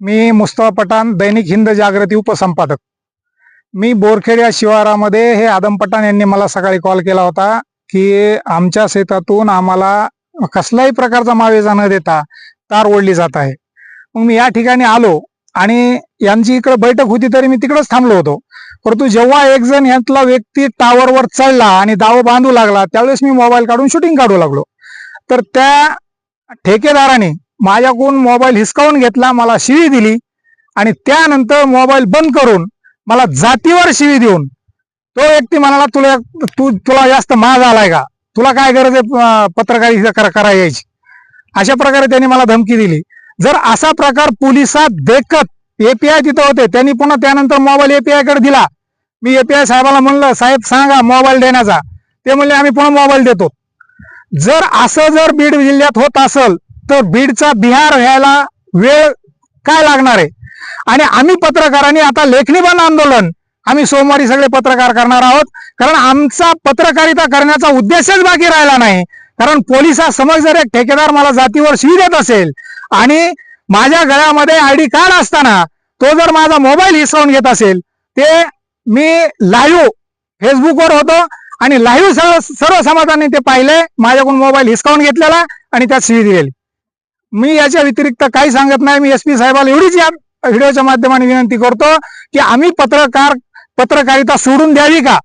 मी मुस्तफा पठाण दैनिक हिंद जागृती उपसंपादक. मी बोरखेड या शिवारामध्ये हे आदम पठाण यांनी मला सकाळी कॉल केला होता की आमच्या शेतातून आम्हाला कसल्याही प्रकारचा मावेजा न देता तार ओढली जात आहे. मग मी या ठिकाणी आलो आणि यांची इकडे बैठक होती तरी मी तिकडेच थांबलो होतो. परंतु जेव्हा एक जण यातला व्यक्ती टावरवर चढला आणि दाव बांधू लागला त्यावेळेस मी मोबाईल काढून शूटिंग काढू लागलो. तर त्या ठेकेदाराने माझ्याकडून मोबाईल हिसकावून घेतला मला शिवी दिली आणि त्यानंतर मोबाईल बंद करून मला जातीवर शिवी देऊन तो व्यक्ती म्हणाला तुला तू तुला जास्त माज आलाय का? तुला काय गरज आहे अं, पत्रकारिता करा यायची अशा प्रकारे त्यांनी मला धमकी दिली. जर असा प्रकार पोलिसात देखत एपीआय तिथं होते त्यांनी पुन्हा त्यानंतर मोबाईल एपीआयकडे दिला. मी एपीआय साहेबाला म्हणलं साहेब सांगा मोबाईल देण्याचा. ते म्हणले आम्ही पुन्हा मोबाईल देतो. जर असं जर बीड जिल्ह्यात होत असेल तर बीडचा बिहार व्हायला वेळ काय लागणार आहे? आणि आम्ही पत्रकारांनी आता लेखणी बंद आंदोलन आम्ही सोमवारी सगळे पत्रकार करणार आहोत. कारण आमचा पत्रकारिता करण्याचा उद्देशच बाकी राहिला नाही. कारण पोलिसासमोर जर एक ठेकेदार मला जातीवर शिवी देत असेल. आणि माझ्या गळ्यामध्ये आयडी कार्ड असताना तो जर माझा मोबाईल हिसकावून घेत असेल ते मी लाईव्ह फेसबुकवर होतो आणि लाईव्ह सर्व सर्व समाजाने ते पाहिले माझ्याकडून मोबाईल हिसकावून घेतलेला आणि त्यात शिवी दिलेली. मी याच्या व्यतिरिक्त काही सांगत नाही. मी एस पी साहेबाला एवढीच या व्हिडिओच्या माध्यमाने विनंती करतो की आम्ही पत्रकार पत्रकारिता सोडून द्यावी का?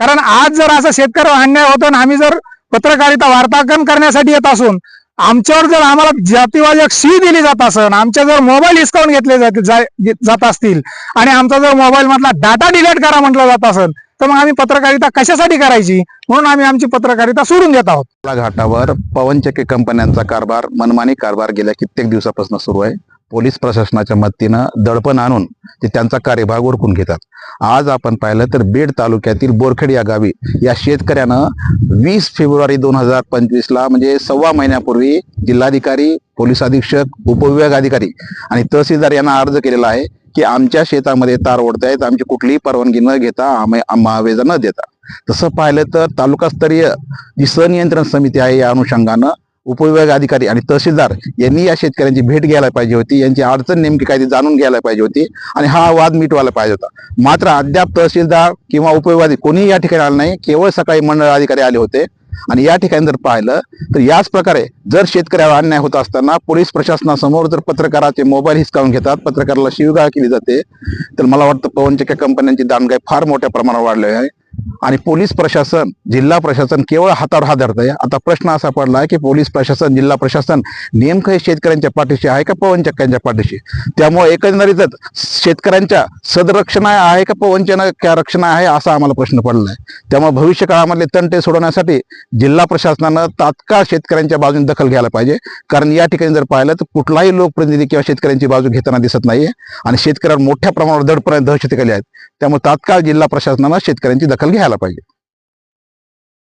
कारण आज जर असं शेतकरी अन्याय होतो आणि आम्ही जर पत्रकारिता वार्तांकन करण्यासाठी येत असून आमच्यावर जर आम्हाला जातीवाचक शी दिली जात असेल आमच्या जर मोबाईल हिसकावून घेतले जात असतील आणि आमचा जर मोबाईल मधला डाटा डिलीट करा म्हटलं जात असेल तर मग आम्ही पत्रकारिता कशासाठी करायची? म्हणून आम्ही आमची पत्रकारिता सोडून देत आहोत. घाटावर पवनचक्की कंपन्यांचा कारभार मनमानी कारभार गेल्या कित्येक दिवसापासून सुरू आहे. पोलीस प्रशासनाच्या मदतीनं दडपण आणून ते त्यांचा कार्यभाग ओळखून घेतात. आज आपण पाहिलं तर बीड तालुक्यातील बोरखेड या गावी या शेतकऱ्यानं वीस फेब्रुवारी दोन हजार पंचवीस ला म्हणजे सव्वा महिन्यापूर्वी जिल्हाधिकारी पोलीस अधीक्षक उपविभाग अधिकारी आणि तहसीलदार यांना अर्ज केलेला आहे. की आमच्या शेतामध्ये तार ओढतायत आमची कुठलीही परवानगी न घेता आम्ही महावेजा न देता. तसं पाहिलं तर तालुकास्तरीय जी सनियंत्रण समिती आहे या अनुषंगानं उपविभाग अधिकारी आणि तहसीलदार यांनी या शेतकऱ्यांची भेट घ्यायला पाहिजे होती. यांची अडचण नेमकी काय ती जाणून घ्यायला पाहिजे होती आणि हा वाद मिटवायला पाहिजे होता. मात्र अद्याप तहसीलदार किंवा उपविभाग कोणीही या ठिकाणी आलं नाही. केवळ सकाळी मंडळ अधिकारी आले होते. आणि या ठिकाणी जर पाहिलं तर याच प्रकारे जर शेतकऱ्यावर अन्याय होत असताना पोलीस प्रशासनासमोर जर पत्रकाराचे मोबाईल हिसकावून घेतात पत्रकाराला शिवगाळ केली जाते तर मला वाटतं पवनचक्या कंपन्यांची दानगाई फार मोठ्या प्रमाणावर वाढली आहे. आणि पोलीस प्रशासन जिल्हा प्रशासन केवळ हातावर हात धरत आहे आता प्रश्न असा पडला आहे की पोलीस प्रशासन जिल्हा प्रशासन नेमकं हे शेतकऱ्यांच्या पाठीशी आहे का पवनचक्क्यांच्या पाठीशी? त्यामुळे एकंदरीतच शेतकऱ्यांच्या सदरक्षण आहे का पवनचक्क्या रक्षण आहे असा आम्हाला प्रश्न पडला आहे त्यामुळे भविष्य काळामधले तंटे सोडवण्यासाठी जिल्हा प्रशासनानं तात्काळ शेतकऱ्यांच्या बाजूने दखल घ्यायला पाहिजे. कारण या ठिकाणी जर पाहिलं तर कुठलाही लोकप्रतिनिधी किंवा शेतकऱ्यांची बाजू घेताना दिसत नाहीये. आणि शेतकऱ्यांवर मोठ्या प्रमाणावर दडपर्यंत दहशती आहेत. त्यामुळे तात्काळ जिल्हा प्रशासनानं शेतकऱ्यांची दखल दखल घ्यायला पाहिजे.